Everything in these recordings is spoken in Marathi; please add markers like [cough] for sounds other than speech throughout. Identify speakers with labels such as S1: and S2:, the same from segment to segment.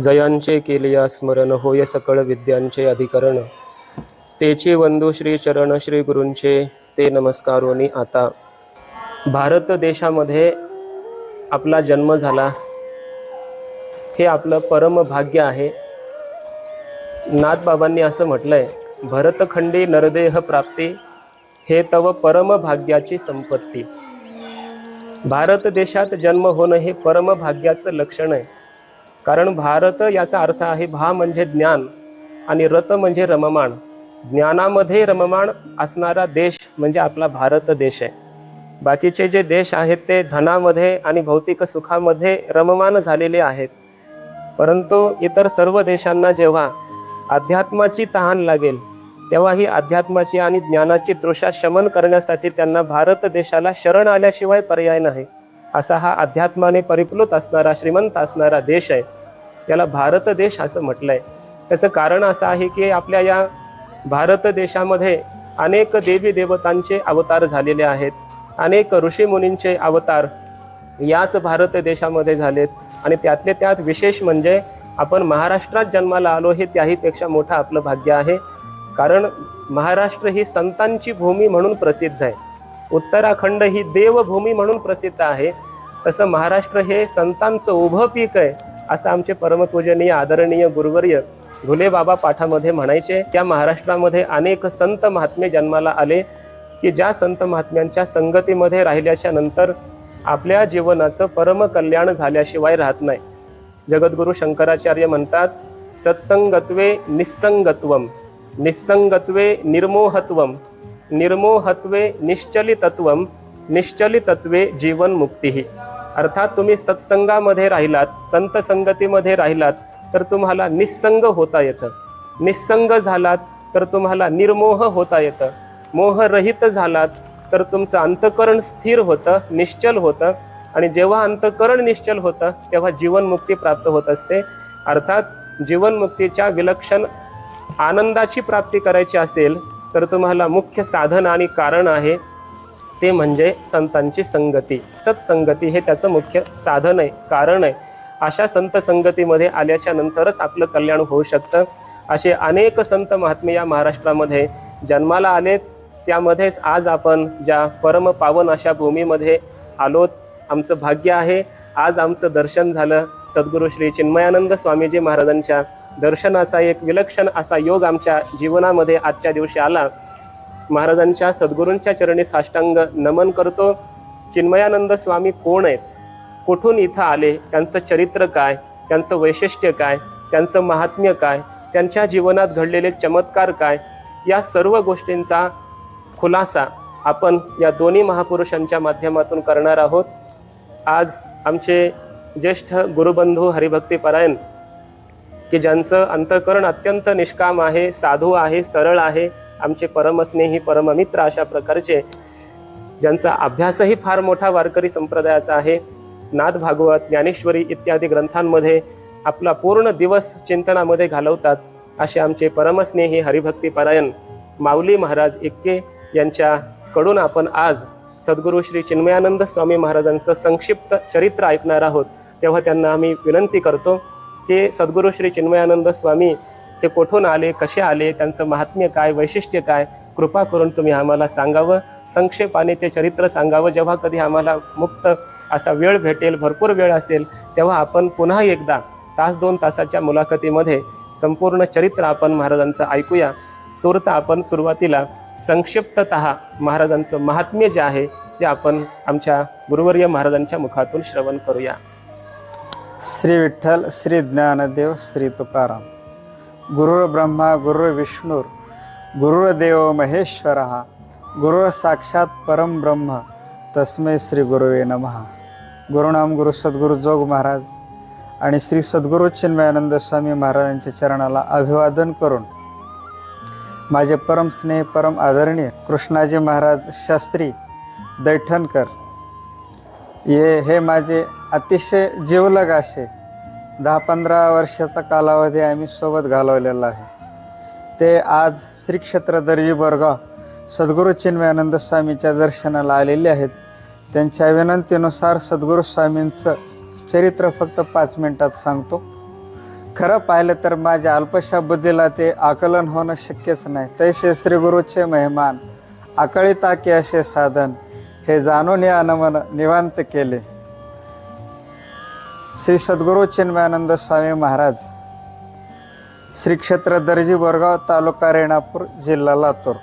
S1: जयांचे केलिया स्मरण होय सकळ विद्यांचे अधिकरण. तेचे वंदू श्री चरण श्री गुरूंचे ते नमस्कारोनी आता. भारत देशामध्ये आपला जन्म झाला. हे आपलं परम भाग्य आहे. नाथबाबांनी असं म्हटलंय भरतखंडी नरदेह प्राप्ती हे तव परम भाग्याची संपत्ती. भारत देशात जन्म होणं हे परम भाग्याचं लक्षण आहे. कारण भारत याचा अर्थ आहे भा म्हणजे ज्ञान आणि रत म्हणजे रममाण. ज्ञानामध्ये रममाण असणारा देश म्हणजे आपला भारत देश आहे. बाकीचे जे देश आहेत ते धनामध्ये आणि भौतिक सुखामध्ये रममान झालेले आहेत. परंतु इतर सर्व देशांना जेव्हा अध्यात्माची तहान लागेल तेव्हा ही अध्यात्माची आणि ज्ञानाची तृषा शमन करण्यासाठी त्यांना भारत देशाला शरण आल्याशिवाय पर्याय नाही. असा हा अध्यात्माने परिप्लुत असणारा श्रीमंत असणारा देश आहे. याला भारत देश असं म्हटलंय. त्याचं कारण असं आहे की आपल्या या भारत देशामध्ये अनेक देवी देवतांचे अवतार झालेले आहेत. अनेक ऋषीमुनींचे अवतार याच भारत देशामध्ये झालेत. आणि त्यातले त्यात विशेष म्हणजे आपण महाराष्ट्रात जन्माला आलो हे त्याहीपेक्षा मोठं आपलं भाग्य आहे. कारण महाराष्ट्र ही संतांची भूमी म्हणून प्रसिद्ध आहे. उत्तराखंड ही देवभूमी म्हणून प्रसिद्ध आहे. तसं महाराष्ट्र हे संतांचं उभं पीक आहे. असं आमचे परमपूजनीय आदरणीय गुरुवर्य घुले बाबा पाठामध्ये म्हणायचे त्या महाराष्ट्रामध्ये अनेक संत महात्मे जन्माला आले की ज्या संत महात्म्यांच्या संगतीमध्ये राहिल्याच्या नंतर आपल्या जीवनाचं परमकल्याण झाल्याशिवाय राहत नाही. जगद्गुरु शंकराचार्य म्हणतात सत्संगत्वे निस्संगत्वम निस्संगत्वे निर्मोहत्वम निर्मोहत्वे निश्चलितत्वम निश्चलितत्वे जीवन मुक्तीही अर्थात तुम्ही सत्संगामध्ये राहिलात संत संगतीमध्ये राहिलात तर तुम्हाला निस्संग होता येतं. निस्संग झालात तर तुम्हाला निर्मोह होता येतं. मोहरहित झालात तर तुमचं अंतकरण स्थिर होतं निश्चल होतं. आणि जेव्हा अंतकरण निश्चल होतं तेव्हा जीवनमुक्ती प्राप्त होत असते. अर्थात जीवनमुक्तीच्या विलक्षण आनंदाची प्राप्ती करायची असेल तर तुम्हाला मुख्य साधन आणि कारण आहे ते म्हणजे संतांची संगती. सत्संगती हे त्याचं मुख्य साधन आहे कारण आहे. अशा संत संगतीमध्ये आल्याच्या नंतरच आपलं कल्याण होऊ शकतं. असे अनेक संत महात्मे या महाराष्ट्रामध्ये जन्माला आले. त्यामध्येच आज आपण ज्या परम पावन अशा भूमीमध्ये आलोत आमचं भाग्य आहे. आज आमचं दर्शन झालं. सद्गुरू श्री चिन्मयानंद स्वामीजी महाराजांच्या दर्शनाचा एक विलक्षण असा योग आमच्या जीवनामध्ये आजच्या दिवशी आला. महाराजांच्या सद्गुरूंच्या चरणी साष्टांग नमन करतो. चिन्मयानंद स्वामी कोण आहेत? कुठून इथं आले? त्यांचं चरित्र काय? त्यांचं वैशिष्ट्य काय? त्यांचं महात्म्य काय? त्यांच्या जीवनात घडलेले चमत्कार काय? या सर्व गोष्टींचा खुलासा आपण या दोन्ही महापुरुषांच्या माध्यमातून करणार आहोत. आज आमचे ज्येष्ठ गुरुबंधू हरिभक्तीपरायण की ज्यांचं अंतकरण अत्यंत निष्काम आहे साधू आहे सरळ आहे आमचे परमस्नेही परममित्र अशा प्रकारचे ज्यांचा अभ्यासही फार मोठा वारकरी संप्रदायाचा आहे. नाद भागवत ज्ञानेश्वरी इत्यादी ग्रंथांमध्ये आपला पूर्ण दिवस चिंतनामध्ये घालवतात. असे आमचे परमस्नेही हरिभक्तीपरायण माऊली महाराज इक्के यांच्याकडून आपण आज सद्गुरू श्री चिन्मयानंद स्वामी महाराजांचं संक्षिप्त चरित्र ऐकणार आहोत. तेव्हा त्यांना आम्ही विनंती करतो की सद्गुरू श्री चिन्मयानंद स्वामी ते कोठून आले कसे आले त्यांचं महात्म्य काय वैशिष्ट्य काय कृपा करून तुम्ही आम्हाला सांगावं. संक्षेपाने ते चरित्र सांगावं. जेव्हा कधी आम्हाला मुक्त असा वेळ भेटेल भरपूर वेळ असेल तेव्हा आपण पुन्हा एकदा तास दोन तासाच्या मुलाखतीमध्ये संपूर्ण चरित्र आपण महाराजांचं ऐकूया. तूर्त आपण सुरुवातीला संक्षिप्तत महाराजांचं महात्म्य जे आहे ते आपण आमच्या गुरुवर्य महाराजांच्या मुखातून श्रवण करूया.
S2: श्री विठ्ठल श्री ज्ञानदेव श्री तुकाराम. गुरुर् ब्रह्मा गुरुर्विष्णूर गुरुर्देव महेश्वर गुरुर साक्षात परम ब्रह्म तस्मै श्री गुरुवे नमः. गुरुनाम गुरु सद्गुरु जोग महाराज आणि श्री सद्गुरु चिन्मयानंद स्वामी महाराजांच्या चरणाला अभिवादन करून माझे परम स्नेह परम आदरणीय कृष्णाजी महाराज शास्त्री दैठणकर ये हे माझे अतिशय जीवलग असे दहा पंधरा वर्षाचा कालावधी आम्ही सोबत घालवलेला आहे. ते आज श्री क्षेत्र दर्जी बरगाव सद्गुरू चिन्मयानंद स्वामीच्या दर्शनाला आलेले आहेत. त्यांच्या विनंतीनुसार सद्गुरू स्वामींचं चरित्र फक्त पाच मिनिटात सांगतो. खरं पाहिलं तर माझ्या अल्पशा बुद्धीला ते आकलन होणं शक्यच नाही. तैसे श्रीगुरूचे मेहमान आकळी ताके असे साधन हे जाणून या नमन निवांत केले. श्री सद्गुरू चिन्मयानंद स्वामी महाराज श्री क्षेत्र दर्जी बोरगाव तालुका रेणापूर जिल्हा लातूर.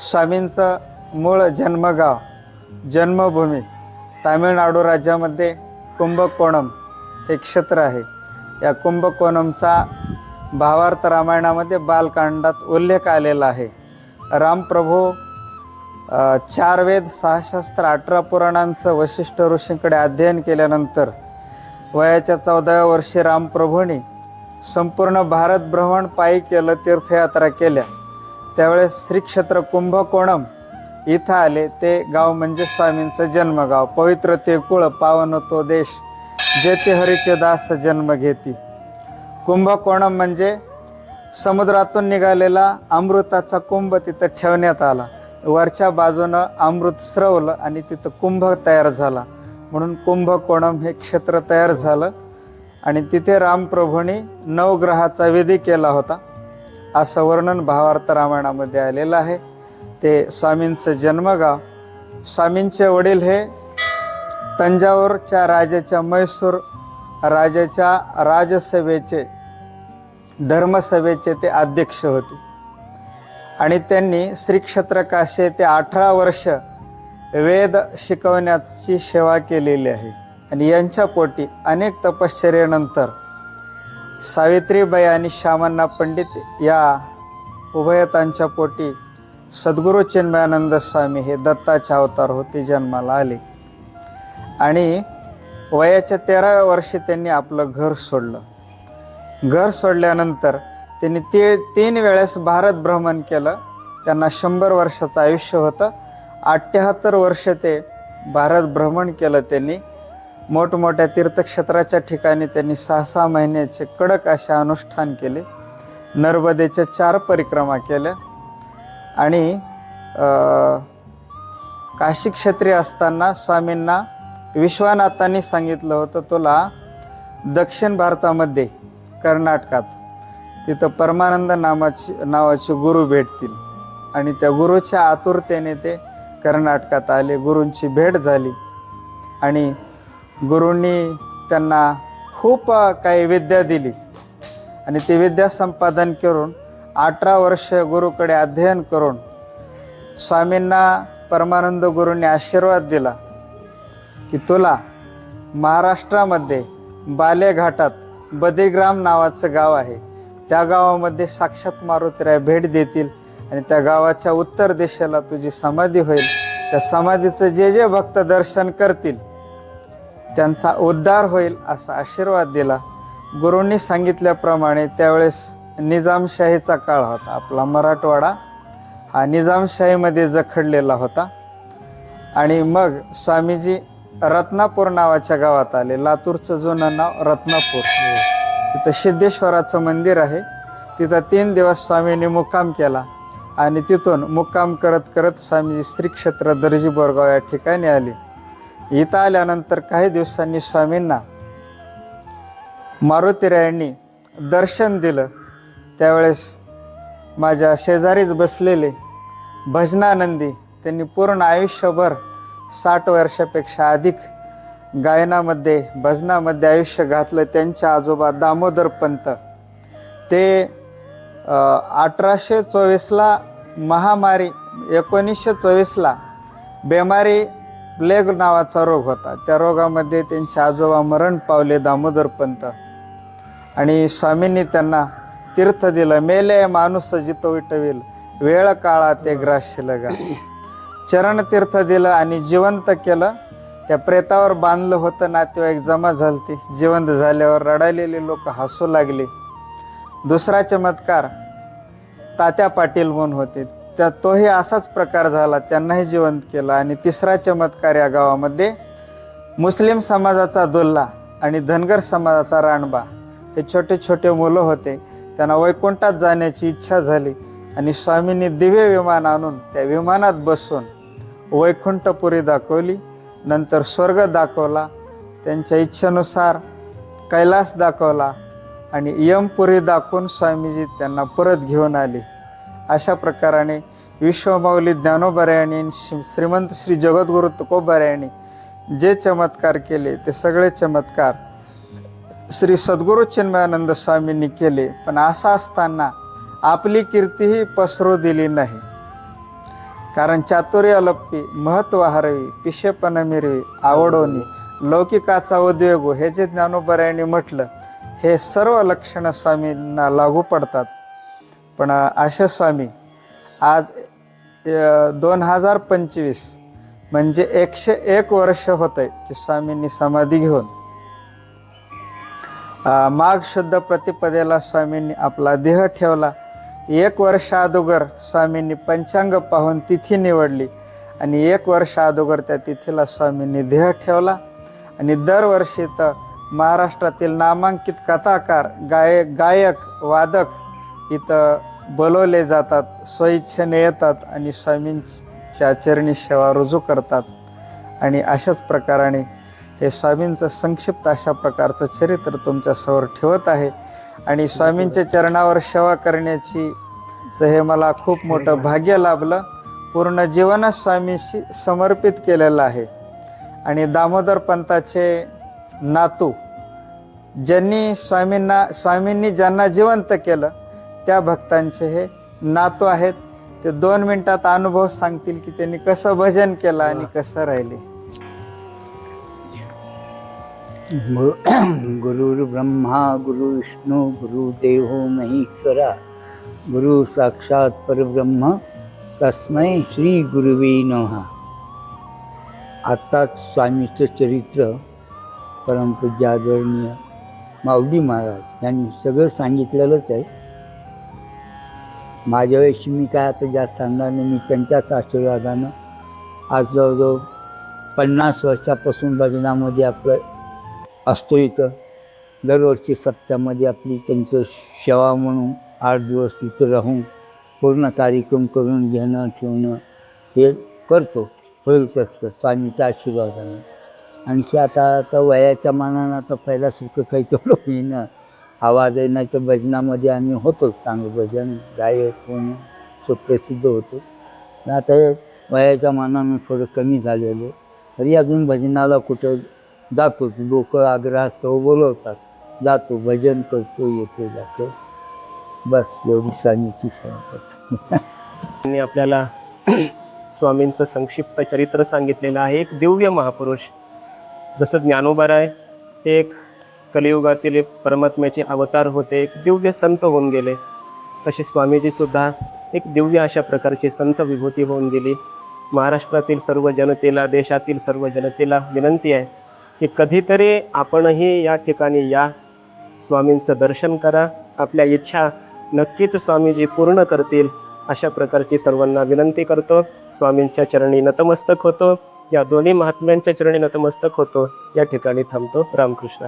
S2: स्वामींचं मूळ जन्मगाव जन्मभूमी तामिळनाडू राज्यामध्ये कुंभकोणम हे क्षेत्र आहे. या कुंभकोणमचा भावार्थ रामायणामध्ये बालकांडात उल्लेख आलेला आहे. रामप्रभू चार वेद सहाशास्त्र अठरा पुराणांचं वशिष्ठ ऋषींकडे अध्ययन केल्यानंतर वयाच्या चौदाव्या वर्षी रामप्रभूंनी संपूर्ण भारत भ्रमण पायी केलं तीर्थयात्रा केल्या. त्यावेळेस श्रीक्षेत्र कुंभकोणम इथं आले. ते गाव म्हणजे स्वामींचं जन्मगाव. पवित्र ते कुळ पावन तो देश जेथे हरीचे दास जन्म घेती. कुंभकोणम म्हणजे समुद्रातून निघालेला अमृताचा कुंभ तिथं ठेवण्यात आला. वरच्या बाजूनं अमृत स्रवलं आणि तिथं कुंभ तयार झाला. म्हणून कुंभकोणम हे क्षेत्र तयार झालं. आणि तिथे रामप्रभूंनी नवग्रहाचा विधी केला होता. असं वर्णन भावार्थ रामायणामध्ये आलेलं आहे. ते स्वामींचं जन्मगाव. स्वामींचे वडील हे तंजावरच्या राजाच्या म्हैसूर राजाच्या राजसभेचे धर्मसभेचे ते अध्यक्ष होते. आणि त्यांनी श्री क्षेत्र ते अठरा वर्ष वेद शिकवण्याची सेवा केलेली आहे. आणि यांच्या पोटी अनेक तपश्चर्यानंतर सावित्रीबाई आणि श्यामण्णा पंडित या उभयतांच्या पोटी सद्गुरू चिन्मयानंद स्वामी हे दत्ताचे अवतार होते जन्माला आले. आणि वयाच्या तेराव्या वर्षी त्यांनी आपलं घर सोडलं. घर सोडल्यानंतर त्यांनी ते तीन वेळेस भारत भ्रमण केलं. त्यांना शंभर वर्षाचं आयुष्य होतं. अठ्ठ्याहत्तर वर्ष ते भारत भ्रमण केलं त्यांनी. मोठमोठ्या तीर्थक्षेत्राच्या ठिकाणी त्यांनी सहा सहा महिन्याचे कडक असे अनुष्ठान केले. नर्मदेच्या चार परिक्रमा केल्या. आणि काशी क्षेत्री असताना स्वामींना विश्वनाथांनी सांगितलं होतं तुला दक्षिण भारतामध्ये कर्नाटकात तिथं परमानंद नामाची नावाचे गुरु भेटतील. आणि त्या गुरुच्या आतुरतेने ते कर्नाटकात आले गुरूंची भेट झाली. आणि गुरूंनी त्यांना खूप काही विद्या दिली. आणि ती विद्या संपादन करून अठरा वर्ष गुरुकडे अध्ययन करून स्वामींना परमानंद गुरूंनी आशीर्वाद दिला की तुला महाराष्ट्रामध्ये बालेघाटात बद्रीग्राम नावाचं गाव आहे. त्या गावामध्ये साक्षात मारुतीराय भेट देतील आणि त्या गावाच्या उत्तर दिशेला तुझी समाधी होईल. त्या समाधीचं जे जे भक्त दर्शन करतील त्यांचा उद्धार होईल असा आशीर्वाद दिला. गुरूंनी सांगितल्याप्रमाणे त्यावेळेस निजामशाहीचा काळ होता. आपला मराठवाडा हा निजामशाहीमध्ये जखडलेला होता. आणि मग स्वामीजी रत्नापूर नावाच्या गावात आले. लातूरचं जुनं नाव रत्नापूर. तिथं सिद्धेश्वराचं मंदिर आहे. तिथं तीन दिवस स्वामींनी मुक्काम केला आणि तिथून मुक्काम करत करत स्वामीजी श्री क्षेत्र दर्जी बोरगाव या ठिकाणी आले. इथं आल्यानंतर काही दिवसांनी स्वामींना मारुतीरायांनी दर्शन दिलं. त्यावेळेस माझ्या शेजारीच बसलेले भजनानंदी त्यांनी पूर्ण आयुष्यभर साठ वर्षापेक्षा अधिक गायनामध्ये भजनामध्ये आयुष्य घातलं त्यांचे आजोबा दामोदर पंत. ते अठराशे चोवीसला महामारी एकोणीसशे चोवीसला बेमारी प्लेग नावाचा रोग होता. त्या रोगामध्ये त्यांचे आजोबा मरण पावले दामोदर पंत. आणि स्वामींनी त्यांना तीर्थ दिलं. मेले माणूस जितो विटविल वेळ काळा ते ग्रास्य चरण तीर्थ दिलं आणि जिवंत केलं. त्या प्रेतावर बांधलं होतं नातेवाईक जमा झालते. जिवंत झाल्यावर रडायलेले लोक हसू लागले. दुसरा चमत्कार तात्या पाटील म्हणून होते. त्या तोही असाच प्रकार झाला त्यांनाही जिवंत केलं. आणि तिसरा चमत्कार या गावामध्ये मुस्लिम समाजाचा दुल्ला आणि धनगर समाजाचा रानबा हे छोटे छोटे मुलं होते. त्यांना वैकुंठात जाण्याची इच्छा झाली आणि स्वामींनी दिव्य विमान आणून त्या विमानात बसून वैकुंठपुरी दाखवली. नंतर स्वर्ग दाखवला. त्यांच्या इच्छेनुसार कैलास दाखवला आणि यमपुरी दाखवून स्वामीजी त्यांना परत घेऊन आले. अशा प्रकाराने विश्वमाऊली ज्ञानोबऱ्याने आणि श्री- श्रीमंत श्री जगद्गुरु तुकोबऱ्याने जे चमत्कार केले ते सगळे चमत्कार श्री सद्गुरू चिन्मयानंद स्वामींनी केले. पण असं असताना आपली कीर्तीही पसरू दिली नाही. कारण चातुर्य लपवी महत्त्व हरवी पिशेपण मिरवी आवडोनी लौकिकाचा उद्योग हे जे ज्ञानोबऱ्याने म्हटलं हे सर्व लक्षणं स्वामींना लागू पडतात. पण अशा स्वामी आज दोन हजार पंचवीस म्हणजे एकशे एक वर्ष होत आहे की स्वामींनी समाधी घेऊन. माघ शुद्ध प्रतिपदेला स्वामींनी आपला देह ठेवला. एक वर्ष अगोदर स्वामींनी पंचांग पाहून तिथी निवडली आणि एक वर्ष अगोदर त्या तिथीला स्वामींनी देह ठेवला. आणि दरवर्षी तर महाराष्ट्रातील नामांकित कथाकार गायक गायक वादक इथं बोलवले जातात स्वइच्छेने येतात आणि स्वामींच्या चरणी सेवा रुजू करतात. आणि अशाच प्रकाराने हे स्वामींचं संक्षिप्त अशा प्रकारचं चरित्र तुमच्यासमोर ठेवत आहे. आणि स्वामींच्या चरणावर सेवा करण्याची हे मला खूप मोठं भाग्य लाभलं. पूर्ण जीवनच स्वामीशी समर्पित केलेलं आहे. आणि दामोदर पंताचे नातू ज्यांनी स्वामींना स्वामींनी ज्यांना जिवंत केलं त्या भक्तांचे हे नातू आहेत. ते दोन मिनटात अनुभव सांगतील की त्यांनी कसं भजन केलं आणि कसं राहिले. [clears throat]
S3: गुरुर्ब्रह्मा गुरुविष्णू गुरुदेव महेश्वरा गुरु साक्षात परब्रह्म तस्मै श्री गुरुवे नहा आत्ताच स्वामीचं चरित्र परमपूज्य आदरणीय माऊली महाराज यांनी सगळं सांगितलेलंच आहे. माझ्याविषयी मी काय आता जास्त सांगणार नाही मी त्यांच्याच आशीर्वादानं आज जवळजवळ पन्नास वर्षापासून भजनामध्ये आपलं असतो इथं. दरवर्षी सप्त्यामध्ये आपली त्यांचं सेवा म्हणून आठ दिवस इथं राहून पूर्ण कार्यक्रम करून घेणं ठेवणं हे करतो. होईल तसं स्वामीच्या आशीर्वादानं आणखी आता आता वयाच्या मानानं आता पहिल्यासारखं काही तेवढं येणं आवाज आहे नाही तर भजनामध्ये आम्ही होतोच चांगलं भजन. गायक होणं सुप्रसिद्ध होतो. आता वयाच्या मानानं थोडं कमी झालेलं तरी अजून भजनाला कुठं जातो. लोक आग्रहास्तव बोलवतात. जातो भजन करतो येतो जातो. बस एवढी सांगितली
S1: त्यांनी आपल्याला स्वामींचं संक्षिप्त चरित्र सांगितलेलं आहे. एक दिव्य महापुरुष. जसं ज्ञानोबाराय ते एक कलियुगातील परमात्म्याचे अवतार होते. एक दिव्य संत होऊन गेले. तसे स्वामीजी सुद्धा एक दिव्य अशा प्रकारची संत विभूती होऊन गेली. महाराष्ट्रातील सर्व जनतेला देशातील सर्व जनतेला विनंती आहे. की कधीतरी आपणही या ठिकाणी या. स्वामींचं दर्शन करा. आपल्या इच्छा नक्कीच स्वामीजी पूर्ण करतील. अशा प्रकारची सर्वांना विनंती करतो. स्वामींच्या चरणी नतमस्तक होतो. या दोन्ही महात्म्यांच्या चरणी नतमस्तक होतो. या ठिकाणी थांबतो. रामकृष्ण.